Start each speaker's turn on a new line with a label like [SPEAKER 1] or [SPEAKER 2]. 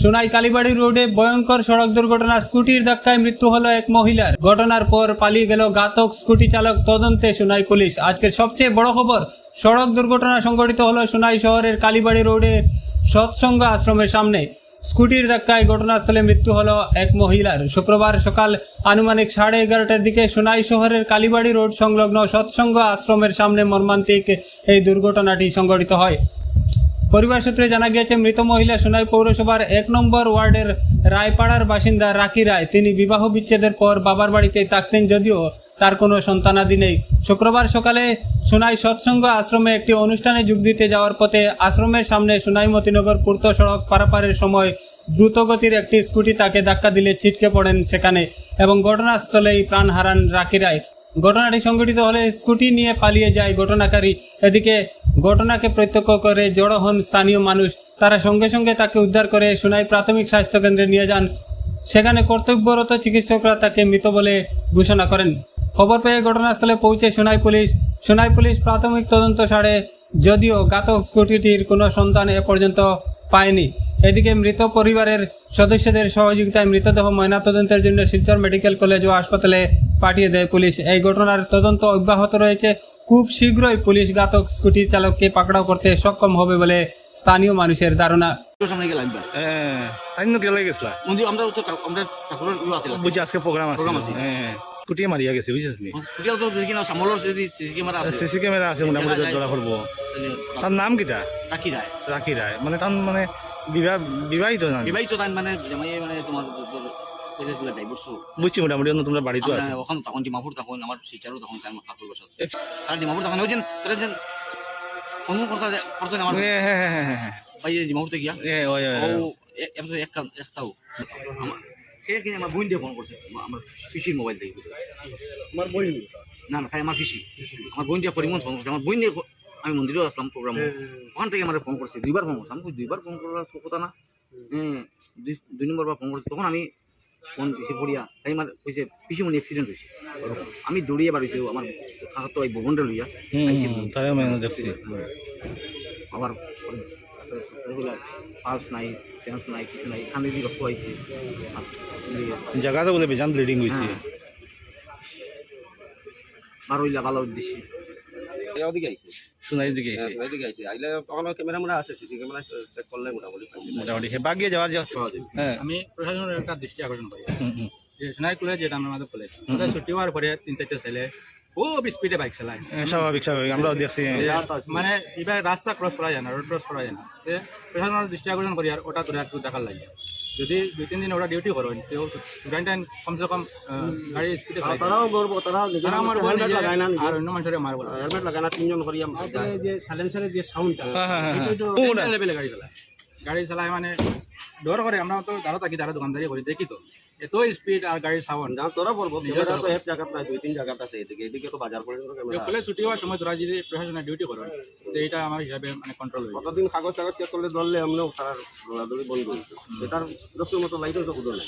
[SPEAKER 1] সোনাই কালীবাড়ি রোডে ভয়ঙ্কর সড়ক দুর্ঘটনা, স্কুটির ধাক্কায় মৃত্যু হলো এক মহিলার। ঘটনার পর পালিয়ে গেল ঘাতক স্কুটি চালক তদন্তে সোনাই পুলিশ। আজকের সবচেয়ে বড় খবর, সড়ক দুর্ঘটনা সংঘটিত হলো সোনাই শহরের কালীবাড়ি রোডের সৎসঙ্গ আশ্রমের সামনে। স্কুটির ধাক্কায় ঘটনাস্থলে মৃত্যু হলো এক মহিলার। শুক্রবার সকাল আনুমানিক সাড়ে এগারোটার দিকে সোনাই শহরের কালীবাড়ি রোড সংলগ্ন সৎসঙ্গ আশ্রমের সামনে মর্মান্তিক এই দুর্ঘটনাটি সংঘটিত হয়। পরিবার সূত্রে জানা গিয়েছে, মৃত মহিলা সোনাই পৌরসভার এক নম্বর ওয়ার্ডের রায়পাড়ার বাসিন্দা রাকি রায়। তিনি বিবাহ বিচ্ছেদের পর বাবার বাড়িতেই থাকতেন যদিও তার কোনো সন্তানাদি নেই। শুক্রবার সকালে সোনাই সৎসঙ্গ আশ্রমে একটি অনুষ্ঠানে যোগ দিতে যাওয়ার পথে আশ্রমের সামনে সোনাই মতিনগর পূর্ত সড়ক পারাপারের সময় দ্রুতগতির একটি স্কুটি তাকে ধাক্কা দিলে ছিটকে পড়েন সেখানে এবং ঘটনাস্থলেই প্রাণ হারান রাকি রায়। ঘটনাটি সংঘটিত হলে স্কুটি নিয়ে পালিয়ে যায় ঘটনাকারী। এদিকে ঘটনাকে প্রত্যক্ষ করে জড়ো হন স্থানীয় মানুষ। তারা সঙ্গে সঙ্গে তাকে উদ্ধার করে সোনাই প্রাথমিক স্বাস্থ্যকেন্দ্রে নিয়ে যান। সেখানে কর্তব্যরত চিকিৎসকরা তাকে মৃত বলে ঘোষণা করেন। খবর পেয়ে ঘটনাস্থলে পৌঁছে সোনাই পুলিশ। সোনাই পুলিশ প্রাথমিক তদন্ত সারে যদিও ঘাতক স্কুটিটির কোনো সন্তান এ পর্যন্ত পায়নি। এদিকে মৃত পরিবারের সদস্যদের সহযোগিতায় মৃতদেহ ময়নাতদন্তের জন্য শিলচর মেডিকেল কলেজ ও হাসপাতালে পাঠিয়ে দেয় পুলিশ। এই ঘটনার তদন্ত অব্যাহত রয়েছে। খুব শীঘ্রই পুলিশ ঘাতক স্কুটি চালককে পাকড়াও করতে সক্ষম হবে বলে স্থানীয় মানুষের ধারণা।
[SPEAKER 2] তোর সামনে গেলাম বা
[SPEAKER 3] তাই নো গেলে গেছিলা?
[SPEAKER 2] আমরা তো আমরা ঠাকুরের ইয়ে
[SPEAKER 3] আজকে প্রোগ্রাম আছে।
[SPEAKER 2] Program আছে।
[SPEAKER 3] হ্যাঁ কুটিয়ে মারিয়া গেছে বুঝছিস নি?
[SPEAKER 2] কুটিয়া তো দেখি না সামলার যদি সিসি ক্যামেরা আছে।
[SPEAKER 3] সিসি ক্যামেরা আছে মোটামুটি
[SPEAKER 2] দেখা
[SPEAKER 3] ধরা পড়ব। তার নাম কিটা? রায়। মানে তার মানে বিবাহ বিবাহিত না
[SPEAKER 2] বিবাহিত মানে জামাই মানে তোমার বুঝছ?
[SPEAKER 3] মোটামুটি তোমরা বাড়িতে আছে।
[SPEAKER 2] ওখানে তখন ডিমাপুর তখন আমার শিচারও তখন তার ঠাকুর বসা তারা ডিমাপুর তখন ওই যে তারা যে ফোন করতে করতে আমার?
[SPEAKER 3] হ্যাঁ হ্যাঁ হ্যাঁ হ্যাঁ
[SPEAKER 2] ভাই ডিমাপুরতে গিয়া?
[SPEAKER 3] এ, ওই, ওই,
[SPEAKER 2] ও
[SPEAKER 3] ওই।
[SPEAKER 2] তো এক একটাও আমার কে কিনে আমার বোন দিয়ে ফোন করছে? আমা- আমার পিসির মোবাইল থেকে। আমার বোন। না না তাই আমার পিসি। আমার বোন দিয়ে পরিমন ফোন করছে। আমার বোন দিয়ে আমি মন্দিরেও আসলাম প্রোগ্রাম ওখান থেকে আমার ফোন করছে। দুইবার ফোন করছে। আমি দুইবার ফোন করার তো কথা না। দুই দুই নম্বর বার ফোন করছে। তখন আমি ফোন পিছিয়ে পড়িয়া তাই আমার কইছে পিসি মনে অ্যাক্সিডেন্ট হয়েছে আমি দৌড়িয়ে বাড়িছে আমার কাকা তো এই ভবনটা লইয়া
[SPEAKER 3] তাই আমি দেখছি।
[SPEAKER 2] আবার পালস নাই সেন্স নাই কিছু নাই এখানে দিয়ে রক্ত আইছে
[SPEAKER 3] জায়গাটা বলে বেজান ব্লিডিং হয়েছে
[SPEAKER 2] হ্যাঁ। বার হইলা ভালো উদ্দেশ্যে।
[SPEAKER 4] ওদিকে আইছে।
[SPEAKER 3] সোনাই দিকে
[SPEAKER 4] হ্যাঁ,
[SPEAKER 3] এসে
[SPEAKER 4] ওদিকে আইছে। আইলে ওখানে ক্যামেরা মোড়া আছে সিসি ক্যামেরা চেক করলে মোটামুটি
[SPEAKER 3] মোটামুটি। সে বাগিয়ে যাওয়ার যা হ্যাঁ।
[SPEAKER 5] আমি প্রশাসনের একটা দৃষ্টি আকর্ষণ করি।
[SPEAKER 3] হুম, হুম।
[SPEAKER 5] যে সোনাই কলেজ যেটা আমরা আমাদের কলেজ ওটা ছুটি হওয়ার পরে তিন চারটে ছেলে খুব স্পিডে বাইক চালায়।
[SPEAKER 3] স্বাভাবিক স্বাভাবিক। আমরাও দেখছি।
[SPEAKER 5] মানে এবার রাস্তা ক্রস করা যায় না রোড ক্রস করা যায় না। প্রশাসনের দৃষ্টি আকর্ষণ করি আর ওটা তোরা একটু দেখার লাগে। যদি দুই তিন দিন ওরা ডিউটি করেন তো স্টুডেন্ট কমসে কম গাড়ি স্পিডে
[SPEAKER 4] তারাও মরবো তারাও
[SPEAKER 5] তারা আমার
[SPEAKER 4] হেলমেট লাগায় না
[SPEAKER 5] আর অন্য মানুষের মারবো
[SPEAKER 4] হেলমেট লাগায় না তিনজন করি আমরা
[SPEAKER 5] যে সাইলেন্সারের যে সাউন্ডটা
[SPEAKER 3] এটা হ্যাঁ হ্যাঁ
[SPEAKER 5] একটু লেভেলে গাড়ি চালায় গাড়ি চালায় মানে ডর করে আমরা তো তারা থাকি তারা দোকানদারি করি দেখি তো। এত স্পিড আর গাড়ির সাউন্ড
[SPEAKER 4] যা তোরা
[SPEAKER 5] বলব
[SPEAKER 4] তোরা তো এক জায়গা প্রায় দুই তিন জায়গা আছে এদিকে এদিকে তো বাজার পড়ে
[SPEAKER 5] কলেজ ছুটি হওয়ার সময় তোরা যদি প্রশাসনের ডিউটি করো তো এটা আমার হিসাবে মানে কন্ট্রোল হয়ে।
[SPEAKER 4] কতদিন কাগজ কাগজ চেক করলে ধরলে আমরাও তারা দৌড়াদৌড়ি বন্ধ হয়েছে এটার যত মতো লাইটও তো না